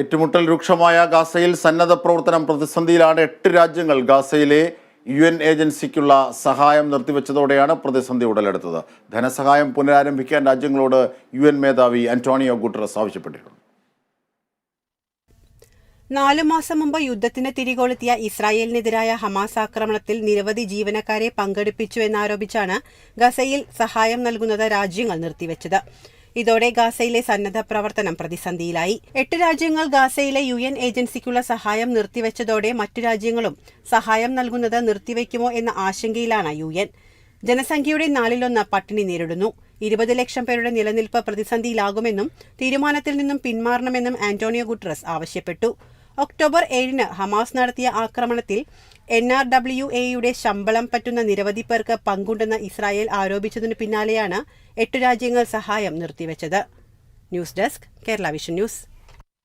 ഏറ്റുമുട്ടൽ രൂക്ഷമായ ഗാസയിൽ സന്നദ്ധ പ്രവർത്തനം പ്രതിസന്ധിയിലാണ് എട്ട് രാജ്യങ്ങൾ ഗാസയിലെ യു എൻ ഏജൻസിക്കുള്ള സഹായം നിർത്തിവെച്ചതോടെയാണ് പ്രതിസന്ധി ഉടലെടുത്തത്. ധനസഹായം പുനരാരംഭിക്കാൻ രാജ്യങ്ങളോട് യു എൻ മേധാവി അന്റോണിയോ ഗുട്ടറസ് ആവശ്യപ്പെട്ടിട്ടുണ്ട്. നാലു മാസം മുമ്പ് യുദ്ധത്തിന് തിരികൊളുത്തിയ ഇസ്രായേലിനെതിരായ ഹമാസ് ആക്രമണത്തിൽ നിരവധി ജീവനക്കാരെ പങ്കെടുപ്പിച്ചു എന്നാരോപിച്ചാണ് ഗസയിൽ സഹായം നൽകുന്നത് രാജ്യങ്ങൾ നിർത്തിവെച്ചത്. ഇതോടെ ഗാസയിലെ സന്നദ്ധ പ്രവർത്തനം പ്രതിസന്ധിയിലായി. എട്ട് രാജ്യങ്ങൾ ഗാസയിലെ യു എൻ ഏജൻസിക്കുള്ള സഹായം നിർത്തിവെച്ചതോടെ മറ്റു രാജ്യങ്ങളും സഹായം നൽകുന്നത് നിർത്തിവെക്കുമോ എന്ന ആശങ്കയിലാണ് യു എൻ. ജനസംഖ്യയുടെ നാലിലൊന്ന് പട്ടിണി നേരിടുന്നു. ഇരുപത് ലക്ഷം പേരുടെ നിലനിൽപ്പ് പ്രതിസന്ധിയിലാകുമെന്നും തീരുമാനത്തിൽ നിന്നും പിന്മാറണമെന്നും ആന്റോണിയോ ഗുട്ടറസ് ആവശ്യപ്പെട്ടു. ഒക്ടോബർ ഏഴിന് ഹമാസ് നടത്തിയ ആക്രമണത്തിൽ എൻ ആർ ഡബ്ല്യു എയുടെ ശമ്പളം പറ്റുന്ന നിരവധി പേർക്ക് പങ്കുണ്ടെന്ന് ഇസ്രായേൽ ആരോപിച്ചതിനു പിന്നാലെയാണ് എട്ട് രാജ്യങ്ങൾ സഹായം നിർത്തിവെച്ചത്. News desk Kerala vision news.